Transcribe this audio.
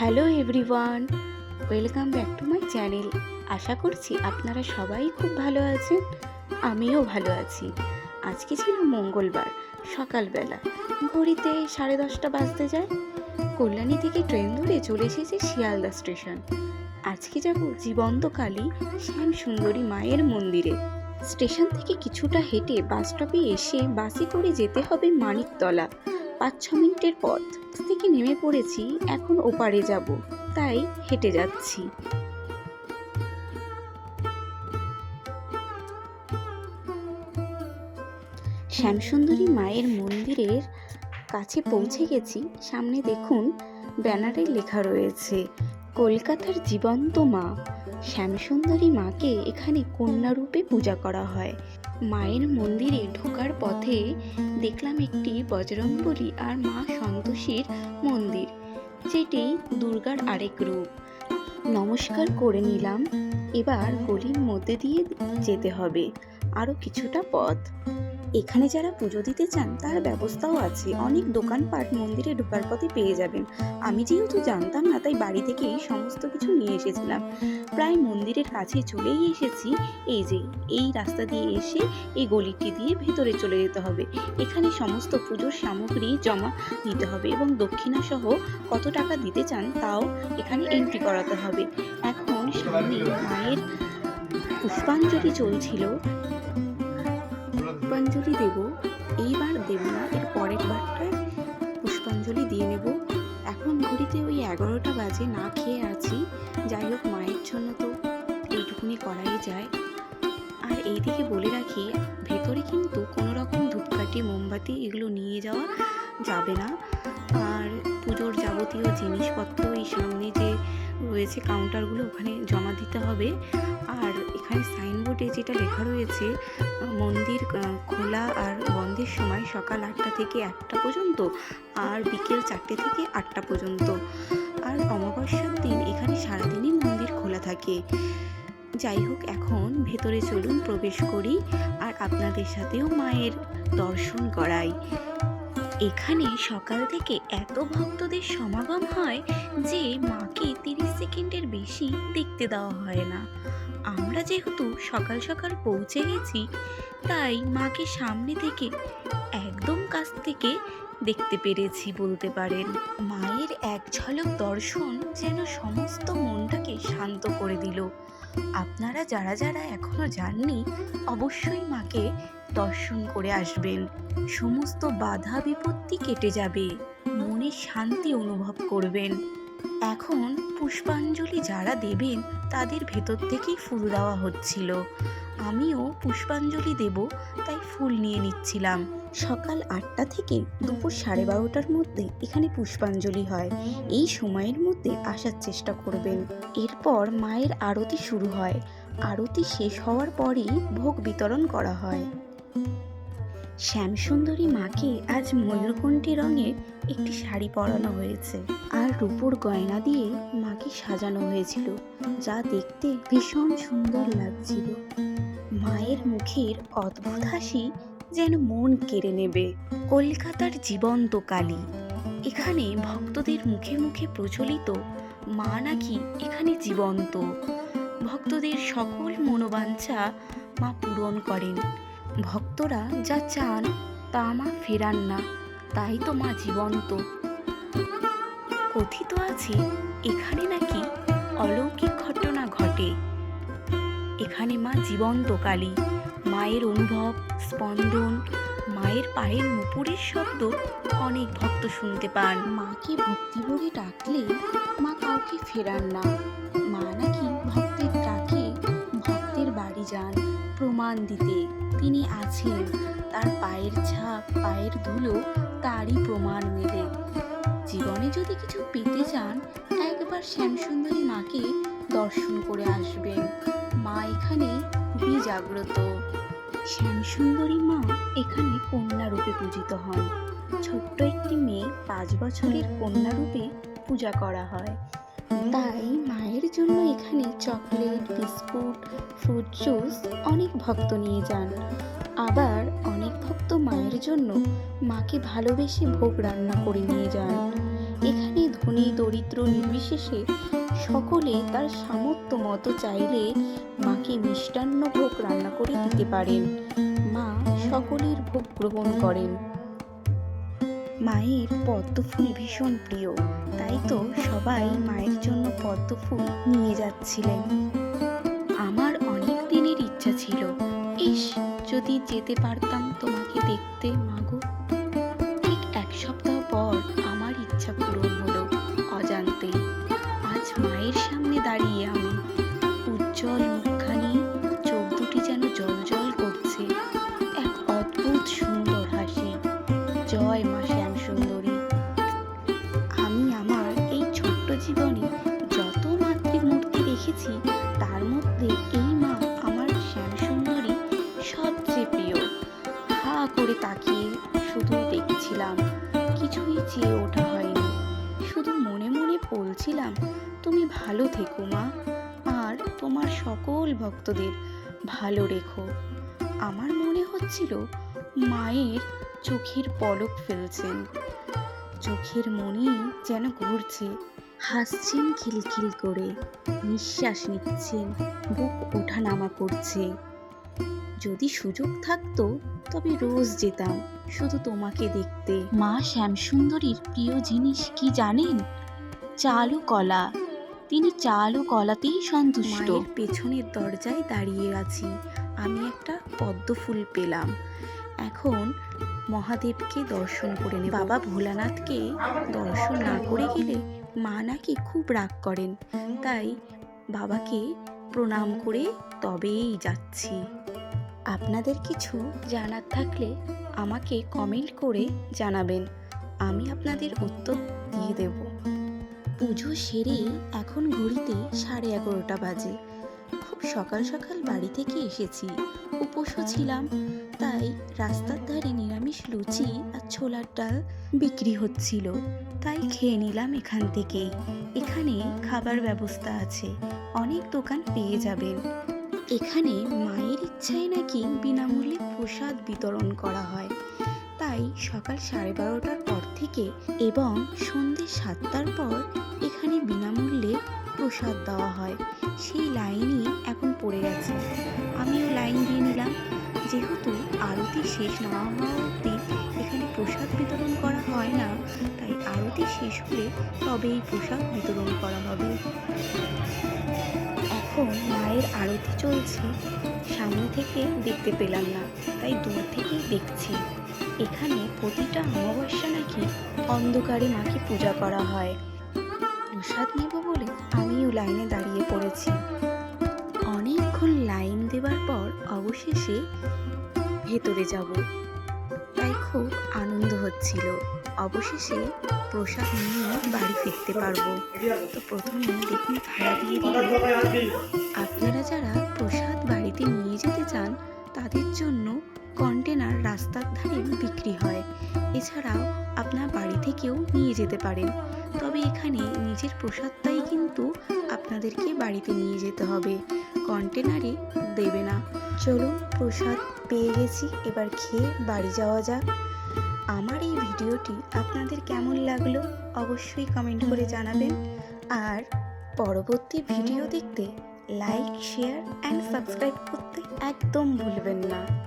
Hello everyone, welcome back to my channel. আশা করছি আপনারা সবাই খুব ভালো আছেন, আমিও ভালো আছি। আজকে ছিল মঙ্গলবার, সকালবেলা। ঘড়িতে সাড়ে দশটা বাজতে যায়। কল্যাণী থেকে ট্রেন ধরে চলে এসেছে শিয়ালদা স্টেশন। আজকে যাব জীবন্ত কালী শ্যাম সুন্দরী মায়ের মন্দিরে। স্টেশন থেকে কিছুটা হেঁটে বাস স্টপে এসে বাসে করে যেতে হবে মানিকতলা পাঁচ ছ মিনিটের পথ। থেকে নেমে পড়েছি, এখন ওপারে যাব, তাই হেঁটে যাচ্ছি। শ্যামসুন্দরী মায়ের মন্দিরের কাছে পৌঁছে গেছি, সামনে দেখুন ব্যানারে লেখা রয়েছে, কলকাতার জীবন্ত মা। শ্যামসুন্দরী মাকে এখানে কন্যারূপে পূজা করা হয়। মায়ের মন্দিরে ঢোকার পথে দেখলাম একটি বজরঙ্গলী আর মা সন্তোষীর মন্দির, যেটি দুর্গার আরেক রূপ। নমস্কার করে নিলাম, এবার গলির মধ্যে দিয়ে যেতে হবে। আরও কিছুটা পথ। এখানে যারা পুজো দিতে চান, তার ব্যবস্থাও আছে। অনেক দোকানপাট মন্দিরে ঢোকার পথে পেয়ে যাবেন। আমি যেহেতু জানতাম না, তাই বাড়ি থেকেই সমস্ত কিছু নিয়ে এসেছিলাম। প্রায় মন্দিরের কাছে চলেই এসেছি। এই যে, এই রাস্তা দিয়ে এসে এই গলিটি দিয়ে ভেতরে চলে যেতে হবে। এখানে সমস্ত পুজোর সামগ্রী জমা দিতে হবে এবং দক্ষিণা সহ কত টাকা দিতে চান, তাও এখানে এন্ট্রি করাতে হবে। এখন সামনে মায়ের পুষ্পাঞ্জলি চলছিল। পুষ্পাঞ্জলি দেব। এইবার দেব না, এর পরের বারটায় পুষ্পাঞ্জলি দিয়ে নেব। এখন ঘড়িতে ওই এগারোটা বাজে, না খেয়ে আছি। যাই হোক, মায়ের জন্য তো এইটুকুনি করাই যায়। আর এইদিকে বলে রাখি, ভেতরে কিন্তু কোনো রকম ধূপকাঠি, মোমবাতি এগুলো নিয়ে যাওয়া যাবে না। আর পুজোর যাবতীয় জিনিসপত্র এই সামনে যে রয়েছে কাউন্টারগুলো ওখানে জমা দিতে হবে। আর এখানে সাইনবোর্ডে যেটা লেখা রয়েছে, মন্দির খোলা আর বন্ধের সময় সকাল আটটা থেকে একটা পর্যন্ত আর বিকেল চারটে থেকে আটটা পর্যন্ত। আর অমাবস্যার দিন এখানে সারাদিনই মন্দির খোলা থাকে। যাই হোক, এখন ভেতরে চলুন, প্রবেশ করি আর আপনাদের সাথেও মায়ের দর্শন করাই। এখানে সকাল থেকে এত ভক্তদের সমাগম হয় যে মাকে তিরিশ সেকেন্ডের বেশি দেখতে দেওয়া হয় না। আমরা যেহেতু সকাল সকাল পৌঁছে গেছি, তাই মাকে সামনে থেকে একদম কাছ থেকে দেখতে পেরেছি বলতে পারেন। মায়ের এক ঝলক দর্শন যেন সমস্ত মনটাকে শান্ত করে দিল। আপনারা যারা যারা এখনও যাননি, অবশ্যই মাকে দর্শন করে আসবেন। সমস্ত বাধা বিপত্তি কেটে যাবে। মনে শান্তি অনুভব করবেন। এখন পুষ্পাঞ্জলি যারা দেবেন, তাদের ভেতর থেকেই ফুল দেওয়া হচ্ছিল। আমিও পুষ্পাঞ্জলি দেব, তাই ফুল নিয়ে নিচ্ছিলাম। সকাল আটটা থেকে দুপুর সাড়ে বারোটার মধ্যে এখানে পুষ্পাঞ্জলি হয়। এই সময়ের মধ্যে আসার চেষ্টা করবেন। এরপর মায়ের আরতি শুরু হয়। আরতি শেষ হওয়ার পরেই ভোগ বিতরণ করা হয়। শ্যামসুন্দরী মাকে আজ ময়ূরকণ্ঠী রঙের একটি শাড়ি পরানো হয়েছে। আর রূপোর গয়না দিয়ে মাকে সাজানো হয়েছিল, যা দেখতে ভীষণ সুন্দর লাগছিল। মায়ের মুখের অদ্ভুত হাসি যেন মন কেড়ে নেবে। কলকাতার জীবন্ত কালী। এখানে ভক্তদের মুখে মুখে প্রচলিত, মা নাকি এখানে জীবন্ত। ভক্তদের সকল মনোবাঞ্ছা মা পূরণ করেন। ভক্তরা যা চান, তা মা ফেরান না, তাই তো মা জীবন্ত। কথিত আছে, এখানে নাকি অলৌকিক ঘটনা ঘটে। এখানে মা জীবন্ত কালী, মায়ের অনুভব, স্পন্দন, মায়ের পায়ের নুপুরের শব্দ অনেক ভক্ত শুনতে পান। মাকে ভক্তিভোগে ডাকলে মা কাউকে ফেরান না। মা নাকি ভক্তের ডাকে ভক্তের বাড়ি যান। প্রমাণ দিতে তিনি আছেন। তার পায়ের ছাপ, পায়ের ধুলো তারই প্রমাণ মেলে। জীবনে যদি কিছু পেতে চান, একবার শ্যামসুন্দরী মাকে দর্শন করে আসবেন। মা এখানে খুবই জাগ্রত। শ্যামসুন্দরী মা এখানে কন্যা রূপে পূজিত হন। ছোট্ট একটি মেয়ে পাঁচ বছরের কন্যা রূপে পূজা করা হয়। তাই মায়ের জন্য এখানে চকলেট, বিস্কুট ফ্রুট জুস অনেক ভক্ত নিয়ে যান। আবার অনেক ভক্ত মায়ের জন্য মাকে ভালোবেসে ভোগ রান্না করে নিয়ে যান। এখানে ধনী, দরিদ্র, নির্বিশেষে সকলে তার সামর্থ্য মতো চাইলে মাকে মিষ্টান্ন ভোগ রান্না করে দিতে পারেন। মা সকলের ভোগ গ্রহণ করেন। মায়ের পদ্ম ফুল ভীষণ প্রিয়। তাই তো সবাই মায়ের জন্য পদ্ম ফুল নিয়ে যাচ্ছিলেন। আমার অনেক দিনের ইচ্ছা ছিল। ইস, যদি যেতে পারতাম তোমাকে দেখতে মাগো ঠিক এক সপ্তাহ পর আমার ইচ্ছা পূরণ হলো অজান্তে। আজ মায়ের সামনে দাঁড়িয়ে দেখেছি তার মধ্যে এই মা আমার শ্যাম সুন্দরী সবচেয়ে প্রিয়। হা করে তাকিয়ে শুধু দেখছিলাম, কিছুই চেয়ে ওঠা হয়নি। শুধু মনে মনে বলছিলাম, তুমি ভালো থেকো মা, আর তোমার সকল ভক্তদের ভালো রেখো। আমার মনে হচ্ছিল মায়ের চোখের পলক ফেলছেন। চোখের মনি যেন ঘুরছে হাসছেন খিলখিল করে নিঃশ্বাস নিচ্ছেন বুক ওঠানামা করছে। যদি সুযোগ থাকতো তবে রোজ যেতাম শুধু তোমাকে দেখতে। মা শ্যামসুন্দরীর প্রিয় জিনিস কি জানেন? চাল ও কলা তিনি চাল ও কলাতেই সন্তুষ্ট পেছনের দরজায় দাঁড়িয়ে আছি আমি একটা পদ্ম ফুল পেলাম। এখন মহাদেবকে দর্শন করে নেব। বাবা ভোলানাথকে দর্শন না করে গেলে মা নাকি খুব রাগ করেন। তাই বাবাকে প্রণাম করে তবেই যাচ্ছি। আপনাদের কিছু জানার থাকলে আমাকে কমেন্ট করে জানাবেন। আমি আপনাদের উত্তর দিয়ে দেব। পুজো সেরে এখন ঘড়িতে সাড়ে এগারোটা বাজে। খুব সকাল সকাল বাড়ি থেকে এসেছি। উপোসও ছিলাম তাই রাস্তার ধারে নিরামিষ লুচি আর ছোলার ডাল বিক্রি হচ্ছিল। তাই খেয়ে নিলাম এখান থেকেই এখানে খাবার ব্যবস্থা আছে অনেক দোকান পেয়ে যাবেন। এখানে মায়ের ইচ্ছায় নাকি বিনামূল্যে প্রসাদ বিতরণ করা হয়। তাই সকাল সাড়ে বারোটার পর থেকে এবং সন্ধ্যে সাতটার পর এখানে বিনামূল্যে প্রসাদ দেওয়া হয়। সেই লাইনই এখন পড়ে গেছে। আমিও লাইন দিয়ে নিলাম। যেহেতু আরতি শেষ না হওয়া অবধি এখানে প্রসাদ বিতরণ করা হয় না, তাই আরতি শেষ হলে তবেই প্রসাদ বিতরণ করা হবে। এখন মায়ের আরতি চলছে। সামনে থেকে দেখতে পেলাম না, তাই দূর থেকেই দেখছি। এখানে প্রতিটা অমাবস্যা নাকি অন্ধকারে মাকে পূজা করা হয়। প্রসাদ নেব বলে আমিও লাইনে দাঁড়িয়ে পড়েছি। অনেকক্ষণ লাইন দেওয়ার পর অবশেষে ভেতরে যাব। তাই খুব আনন্দ হচ্ছিল। অবশেষে প্রসাদ নিয়ে বাড়ি ফিরতে পারব। তো প্রথমে দেখুন, ভাড়া দিয়ে দিল আপনারা যারা প্রসাদ বাড়িতে নিয়ে যেতে চান, তাদের জন্য কন্টেনার রাস্তার ধারে বিক্রি হয়। এছাড়াও আপনার বাড়ি থেকেও নিয়ে যেতে পারেন। তবে এখানে নিজের প্রসাদটাই কিন্তু আপনাদেরকে বাড়িতে নিয়ে যেতে হবে। কন্টেনারে দেবে না। চলুন প্রসাদ পেয়ে গেছি, এবার খেয়ে বাড়ি যাওয়া যাক। আমার এই ভিডিওটি আপনাদের কেমন লাগল অবশ্যই কমেন্ট করে জানাবেন। আর পরবর্তী ভিডিও দেখতে লাইক, শেয়ার অ্যান্ড সাবস্ক্রাইব করতে একদম ভুলবেন না।